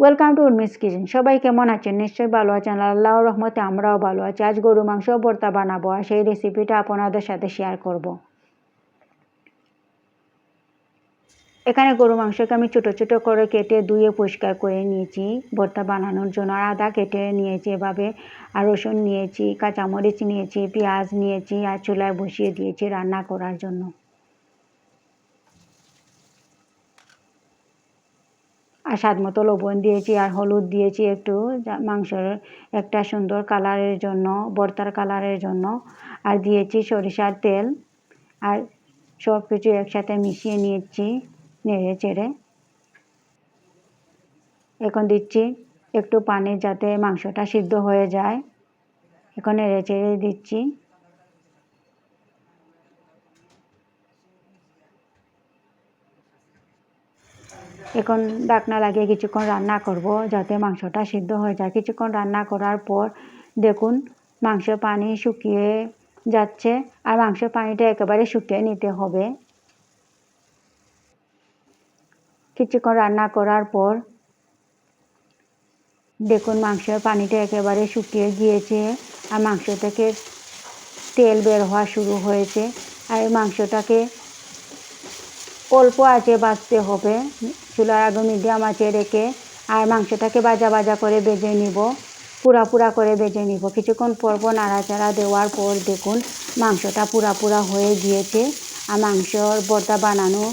Welcome to Urmi's kitchen সবাই কেমন আছেন? নিশ্চয়ই ভালো আছেন। আল্লাহ রহমতে আমরাও ভালো আছি। আজ গরু, মাংস ভর্তা বানাবো আর সেই রেসিপিটা আপনাদের সাথে শেয়ার করব। এখানে গরু, মাংসকে আমি ছোটো ছোটো করে কেটে ধুয়ে পরিষ্কার করে নিয়েছি ভর্তা বানানোর জন্য। আর আদা কেটে নিয়েছি এভাবে। আর রসুন নিয়েছি, কাঁচামরিচ নিয়েছি, পেঁয়াজ নিয়েছি আর চুলায় বসিয়ে দিয়েছি রান্না করার জন্য। আর স্বাদ মতো লবণ দিয়েছি আর হলুদ দিয়েছি একটু। মাংসের একটা সুন্দর কালারের জন্য ভর্তার কালারের জন্য। আর দিয়েছি সরিষার তেল। আর সব কিছু একসাথে মিশিয়ে নিয়েছি নেড়ে চেড়ে। এখন দিচ্ছি একটু পানি যাতে মাংসটা সিদ্ধ হয়ে যায়। এখন নেড়ে চেড়ে দিচ্ছি। এখন ডাকনা লাগিয়ে কিছুক্ষণ রান্না করব যাতে মাংসটা সিদ্ধ হয়ে যায়। কিছুক্ষণ রান্না করার পর দেখুন মাংস পানি শুকিয়ে যাচ্ছে আর মাংস পানিটা একেবারে শুকিয়ে নিতে হবে। কিছুক্ষণ রান্না করার পর দেখুন মাংসের পানিটা একেবারে শুকিয়ে গিয়েছে আর মাংস থেকে তেল বের হওয়া শুরু হয়েছে। আর মাংসটাকে অল্প আঁচে বাঁচতে হবে। চুলার আগে মিডিয়াম আঁচে রেখে আর মাংসটাকে বাজা বাজা করে বেজে নিব। পুরা পুরা করে বেজে নিব। কিছুক্ষণ পর পর নাড়াচাড়া দেওয়ার পর দেখুন মাংসটা পুরা পুরা হয়ে গিয়েছে। আর মাংসর বর্তা বানানো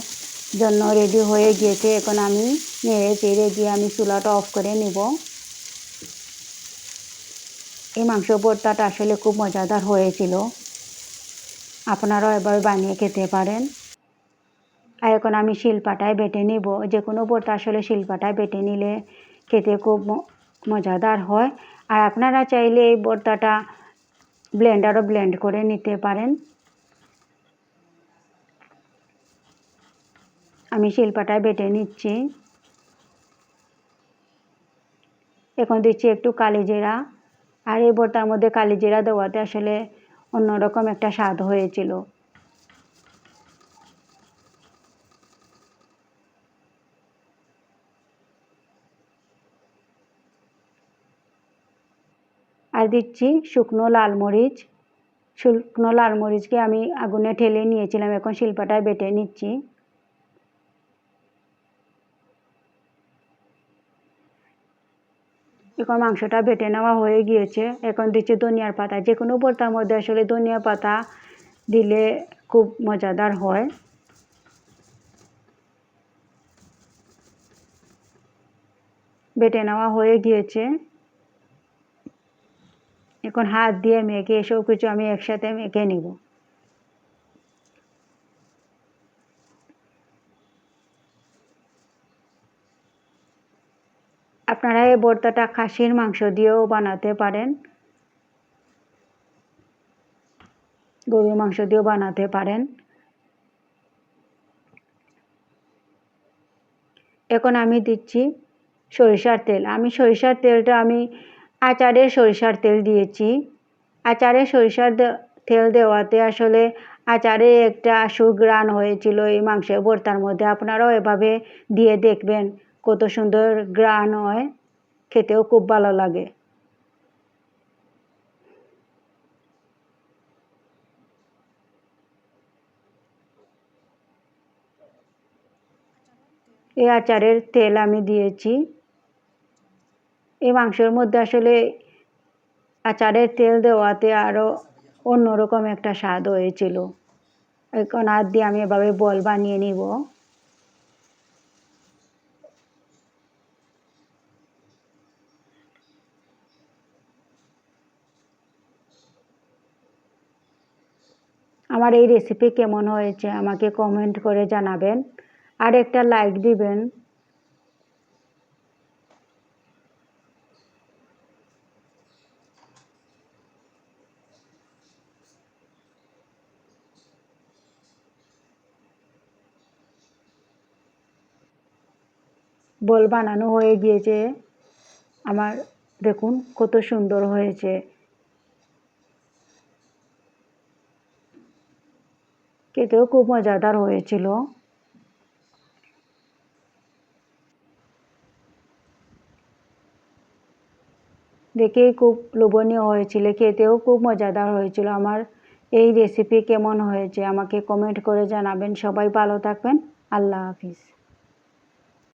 জন্য রেডি হয়ে গিয়েছে। এখন আমি নেড়ে চেড়ে দিয়ে আমি চুলাটা অফ করে নেব। এই মাংস ভর্তাটা আসলে খুব মজাদার হয়েছিল। আপনারাও এভাবে বানিয়ে খেতে পারেন। আর এখন আমি শিলপাটায় বেটে নিব। যে কোনো ভর্তা আসলে শিলপাটায় বেটে নিলে খেতে খুব মজাদার হয়। আর আপনারা চাইলে এই ভর্তাটা ব্লেন্ডারও ব্লেন্ড করে নিতে পারেন। আমি শিলপাটায় বেটে নিচ্ছি। এখন দিচ্ছি একটু কালিজিরা আর এই ভর্তার মধ্যে কালিজিরা দেওয়াতে আসলে অন্যরকম একটা স্বাদ হয়েছিল। আর দিচ্ছি শুকনো লাল মরিচ। শুকনো লাল মরিচকে আমি আগুনে ঠেলে নিয়েছিলাম, এখন শিল্পাটায় বেটে নিচ্ছি। এখন মাংসটা বেটে নেওয়া হয়ে গিয়েছে। এখন দিচ্ছি ধনিয়ার পাতা। যে কোনো ভর্তার মধ্যে আসলে ধনিয়া পাতা দিলে খুব মজাদার হয়। বেটে নেওয়া হয়ে গিয়েছে। এখন হাত দিয়ে মেখে এসব কিছু আমি একসাথে মেখে নিব। আপনারা এই ভর্তাটা খাসির মাংস দিয়েও বানাতে পারেন। গরুর মাংস দিয়েও বানাতে পারেন। এখন আমি দিচ্ছি সরিষার তেল। আমি সরিষার তেলটা আমি আচারে সরিষার তেল দিয়েছি। আচারে সরিষার তেল দেওয়াতে আসলে আচারে একটা সুগ্রাণ হয়েছিল এই মাংসের ভর্তার মধ্যে। আপনারাও এভাবে দিয়ে দেখবেন কত সুন্দর গ্রান হয়। খেতেও খুব ভালো লাগে। এই আচারের তেল আমি দিয়েছি। এই মাংসের মধ্যে আসলে আচারের তেল দেওয়াতে আরও অন্যরকম একটা স্বাদ হয়েছিল। এখন হাত দিয়ে আমি এভাবে বল বানিয়ে নিব। আমার এই রেসিপি কেমন হয়েছে আমাকে কমেন্ট করে জানাবেন। আর একটা লাইক দিবেন। বল বানানো হয়ে গিয়েছে। আমার দেখুন কত সুন্দর হয়েছে। খেতেও খুব মজাদার হয়েছিল। দেখেই খুব লোভনীয় হয়েছিল, খেতেও খুব মজাদার হয়েছিল। আমার এই রেসিপি কেমন হয়েছে আমাকে কমেন্ট করে জানাবেন। সবাই ভালো থাকবেন। আল্লাহ হাফিজ।